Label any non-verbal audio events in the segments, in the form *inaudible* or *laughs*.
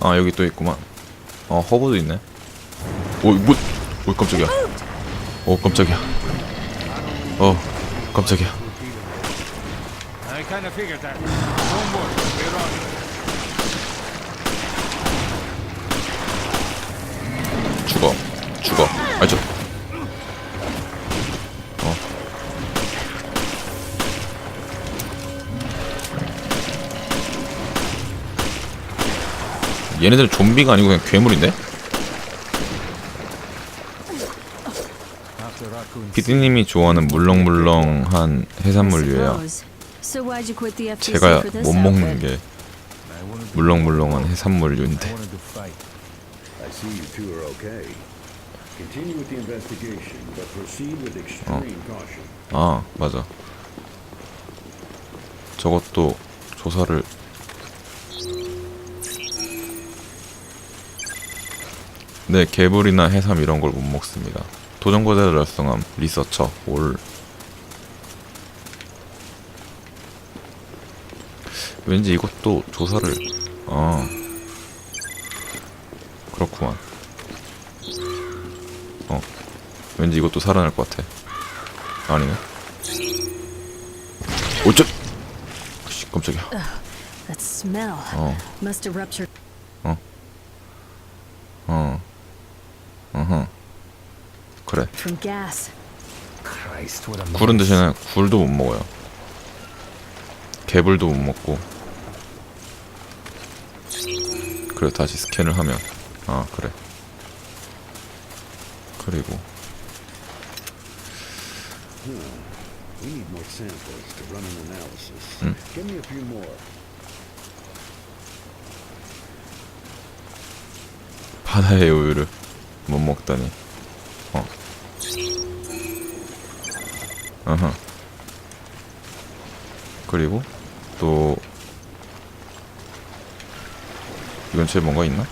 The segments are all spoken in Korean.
아 여기 또 있구만. 어 허브도 있네. 오이 뭐 오이 깜짝이야. 오 깜짝이야. 어 깜짝이야. 죽어. 죽어. 아저 얘네들 좀비가 아니고 그냥 괴물인데? 피디님이 좋아하는 물렁물렁한 해산물류예요 제가 못 먹는? 게 물렁물렁한 해산물류인데 caution. 아 맞아 저것도 조사를 네 개불이나 해삼 이런 걸 못 먹습니다. 도전과제를 달성함 리서처 올. 왠지 이것도 조사를 아 그렇구만. 어. 왠지 이것도 살아날 것 같아. 아니네. 어쩌! 씨 깜짝이야. 어. 어허. 그래. from gas. Christ, what a 굴은. 대신에 굴도 못 먹어요. 개불도 못 먹고. 그래 다시 스캔을 하면 아 그래. 그리고 We need more samples to run an analysis. Hmm. Give me a few more. 바다의 우유를 못 먹다니. 어허. 그리고 또 이 근처에 뭔가 있나?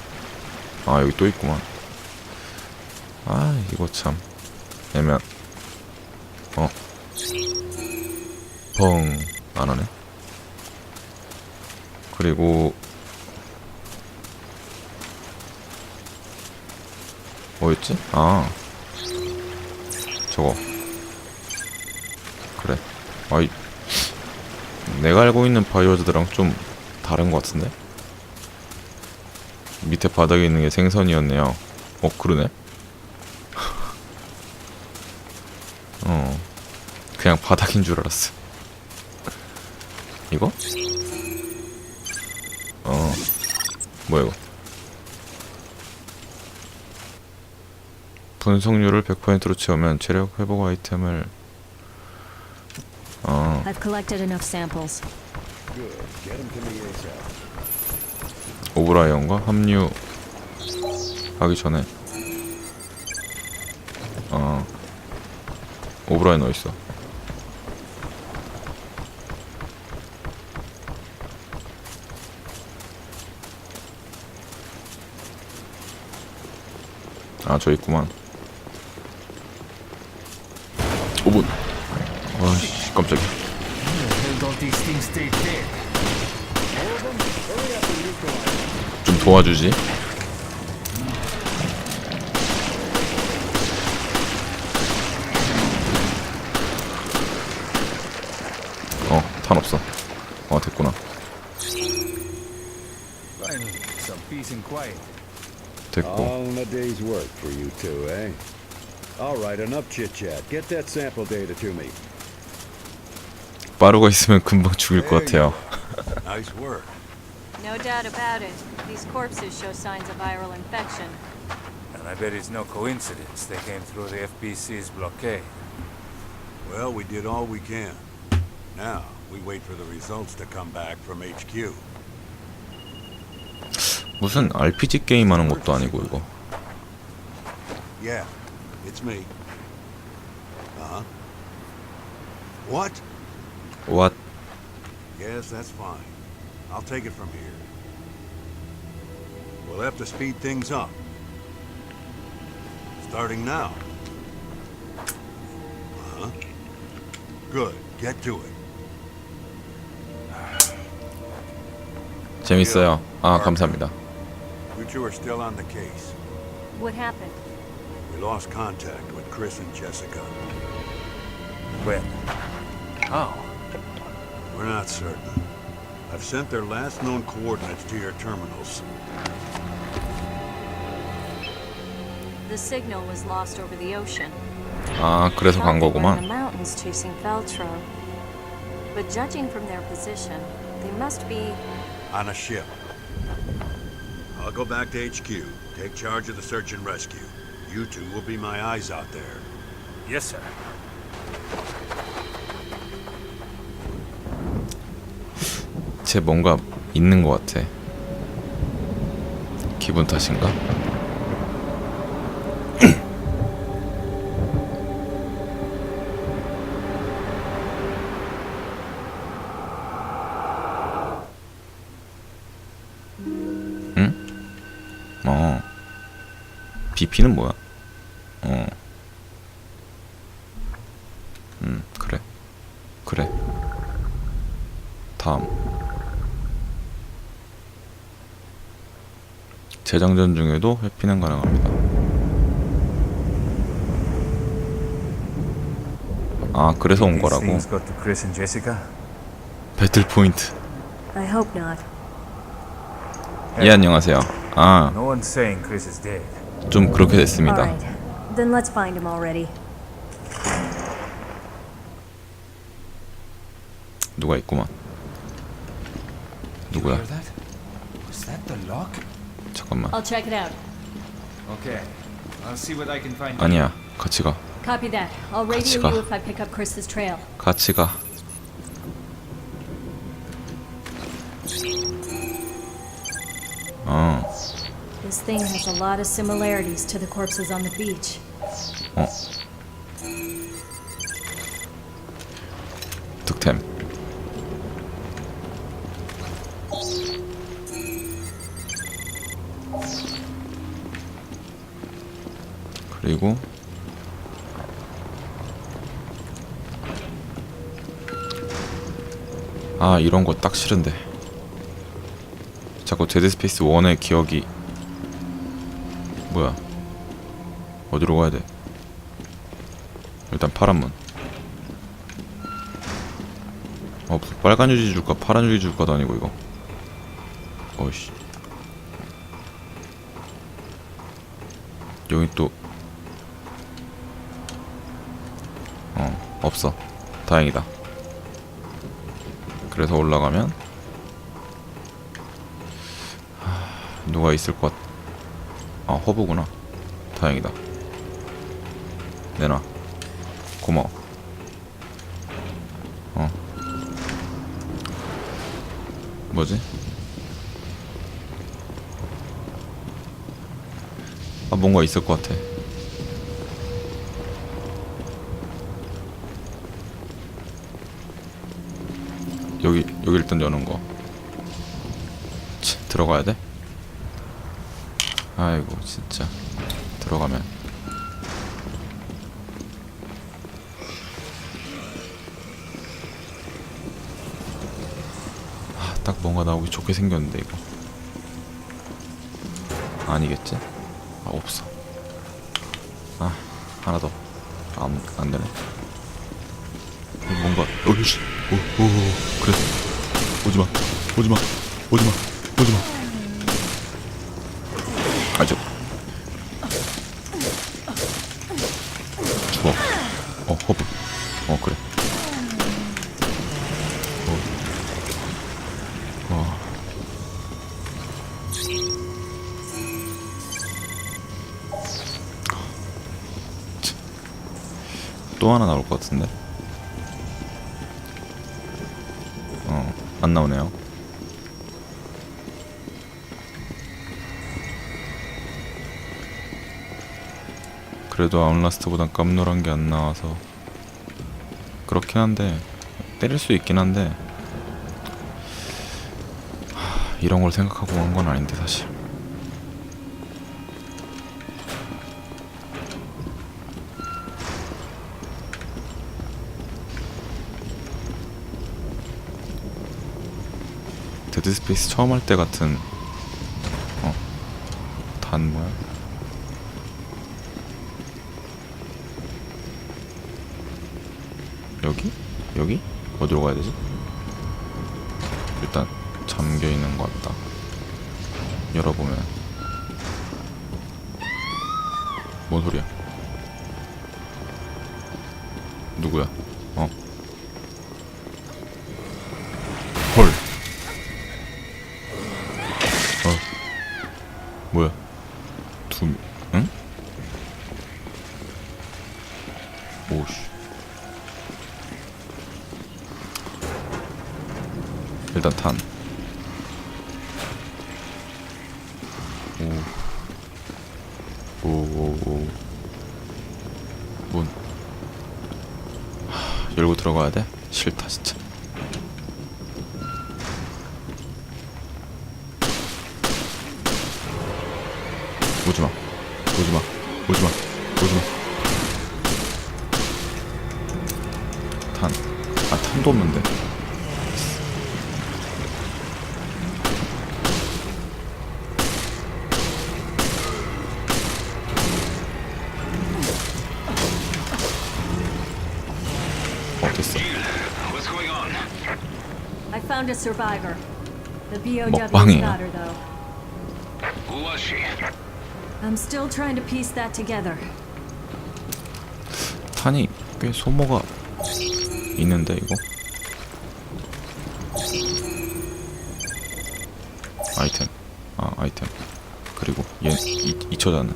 아 여기 또 있구만. 아 이거 참 애매한. 어. 펑 안하네. 그리고 뭐였지? 아 저거 아이 내가 알고 있는 바이오즈들랑 좀 다른 것 같은데? 밑에 바닥에 있는 게 생선이었네요 어 그러네 *laughs* 어 그냥 바닥인 줄 알았어 이거? 어 뭐야 이거 분석률을 100%로 채우면 체력 회복 아이템을 어 I've collected enough samples. 오브라이언과 합류 하기 전에 어 오브라이언 어디 있어? 아 저 있구만 오분 아씨 깜짝이야 좀 도와주지 어 탄 없어 어 됐구나. 됐고 All in a day's work for you two, eh? All right, enough chit-chat. Get that sample data to me. 빠르고 있으면 금방 죽일 것 같아요 Nice work. No doubt about it. These corpses show signs of viral infection. And I bet it's no coincidence they came through the FBC's blockade. Well, we did all we can. Now, we wait for the results to come back from HQ. 무슨 RPG 게임 하는 것도 아니고 이거 Yeah, it's me. Uh-huh. What? What? Yes, that's fine. I'll take it from here. We'll have to speed things up. Starting now. Uh-huh. Good. Get to it. 재밌어요 아 감사합니다 two are still on the case. What happened? We lost contact with Chris and Jessica. When? How? We're not certain. I've sent their last known coordinates to your terminals. The signal was lost over the ocean. 아 그래서 간 Thought they were in 거구만 the mountains chasing Feltro. But judging from their position, they must be On a ship. I'll go back to HQ. Take charge of the search and rescue. You two will be my eyes out there. Yes, sir. 쟤 뭔가 있는 것 같아 기분 탓인가? *clears throat* 응? 어 BP는 뭐야? 어 음, 그래 그래 다음 재장전 중에도 회피는 가능합니다. 아 그래서 온 거라고? 배틀 포인트. I hope not. 예 안녕하세요. 아좀 No one's saying Chris is dead. 그렇게 됐습니다. Alright. Then let's find him already. 누가 있구만. 누구야? 잠깐만. I'll check it out. Okay. I'll see what I can find. 아니야 같이 가. Copy that. I'll radio 가. you if I pick up Chris's trail. 같이 가. 어, This thing has a lot of similarities to the corpses on the beach. 어. 득템. 그리고 아 이런 거 딱 싫은데. 자꾸 데드 스페이스 1의 기억이 뭐야? 어디로 가야 돼? 일단 파란 문. 어, 빨간 유지 줄까? 파란 유지 줄까도 아니고 이거. 어이씨 여기 또. 어, 없어. 다행이다. 그래서 올라가면. 하, 누가 있을 것 같... 아 허브구나. 다행이다. 내놔. 고마워. 어. 뭐지? 뭔가 있을 것 같아. 여기 여기 일단 여는 거. 치, 들어가야 돼? 아이고 진짜. 들어가면. 아, 딱 뭔가 나오기 좋게 생겼는데 이거. 아니겠지? 아 없어. 아 하나 더. 아무 안되네. 뭔가 어이씨 오오. 그래. 오지마. 오지마. 오지마. 오지마 또 하나 나올 것 같은데 어, 안 나오네요. 그래도 아웃라스트보단 깜놀한 게 안 나와서 그렇긴 한데 때릴 수 있긴 한데 하, 이런 걸 생각하고 한건 아닌데 사실 데드 스페이스 처음 할 때 같은 어 단 모양 여기? 여기? 어디로 가야 되지? 일단 잠겨 있는 것 같다 열어보면 뭔 소리야 누구야? 어? 응? 오씨 일단 탄 오. 오, 오, 오. 문. 하, 열고 들어가야 돼? 싫다, 진짜. 오지 마. 오지 마. 오지 마. 오지 마. 탄. 아, 탄도 없는데. 어, 됐어. I found a survivor. The BOW's her, though. Who was she? I'm still trying to piece that together. 탄이 꽤 소모가 있는데 이거 아이템 아 아이템 그리고 얘 이, 이 처자는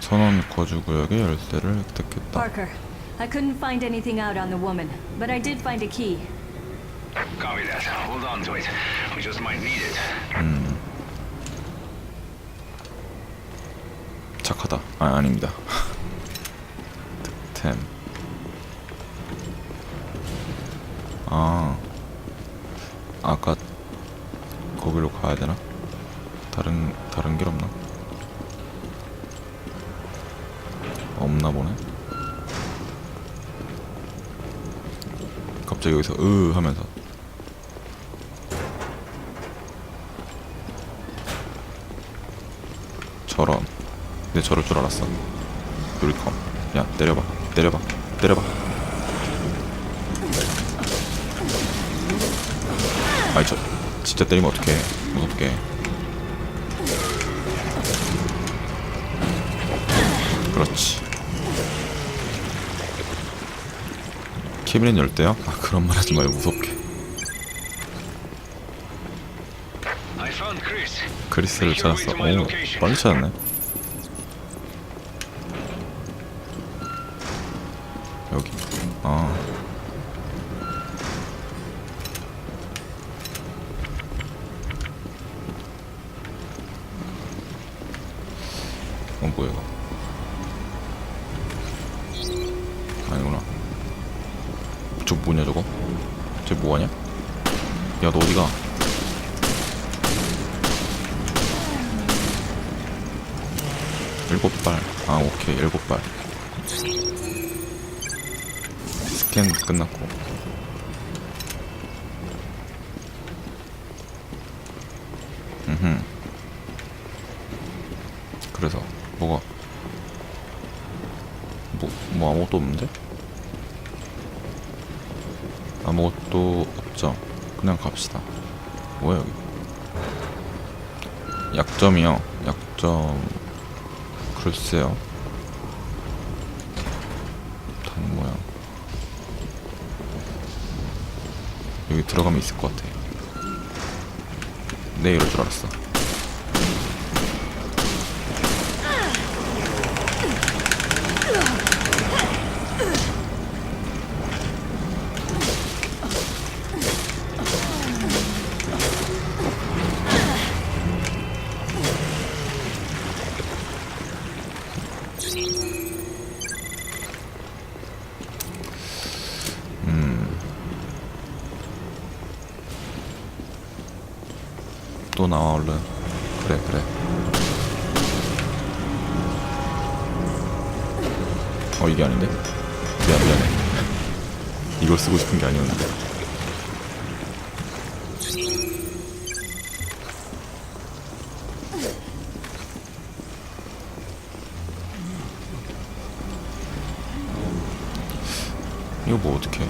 선원 거주 구역의 열쇠를 획득했다 Parker, I couldn't find anything out on the woman, but I did find a key. Copy that. Hold on to it. We just might need it. 착하다. 아 아닙니다. 득템. 아. 아까 거기로 가야 되나? 다른 다른 길 없나? 없나 보네? 갑자기 여기서 으 하면서 저런. 내 저럴 줄 알았어. 요리컴 야 때려봐. 때려봐. 때려봐. 아이 저 진짜 때리면 어떡해. 무섭게. 그렇지. 캐비넷 열대요? 아 그런 말 하지 마요 무섭게 I found Chris. 그리스를 찾았어 오 빨리 찾았네. 여기. 아. 어 뭐야? 이거 아니구나. 저 뭐냐 저거? 쟤 뭐하냐? 야 너 어디가 일곱 발. 아, 오케이. 일곱 발. 스캔 끝났고. 음. 그래서 뭐가 뭐, 뭐 아무것도 없는데? 아무것도 없죠. 그냥 갑시다. 뭐야 여기? 약점이요. 약점. 글쎄요. 단 모양. 여기 들어가면 있을 것 같아. 네, 이럴 줄 알았어. 나와 얼른 그래 그래. 어 이게 아닌데? 미안 미안해. 이걸 쓰고 싶은 게 아니었는데. 이거 뭐 어떻게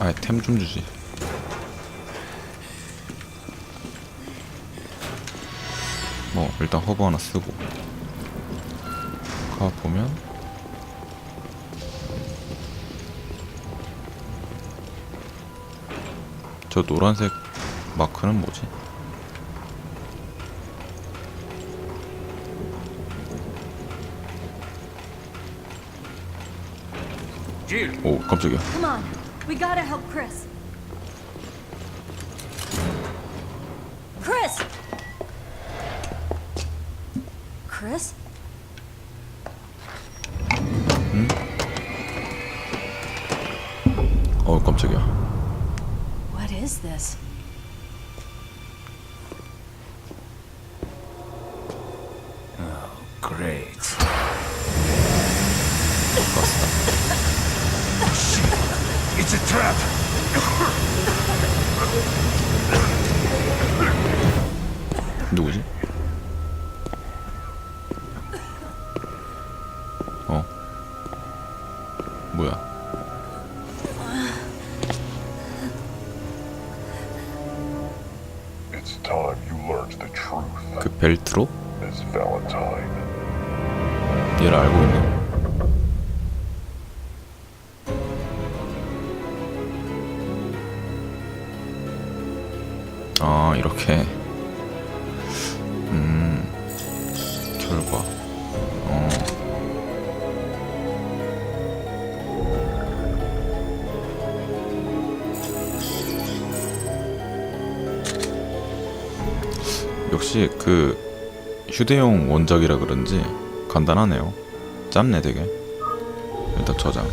아이 템좀 주지. 뭐 일단 허브 하나 쓰고. 가 보면. 저 노란색 마크는 뭐지? 오 깜짝이야 we gotta help Chris. Chris! Chris? 어 깜짝이야 벨트로? 얘를 알고 있네 역시 그 휴대용 원작이라 그런지 간단하네요. 짧네 되게. 일단 저장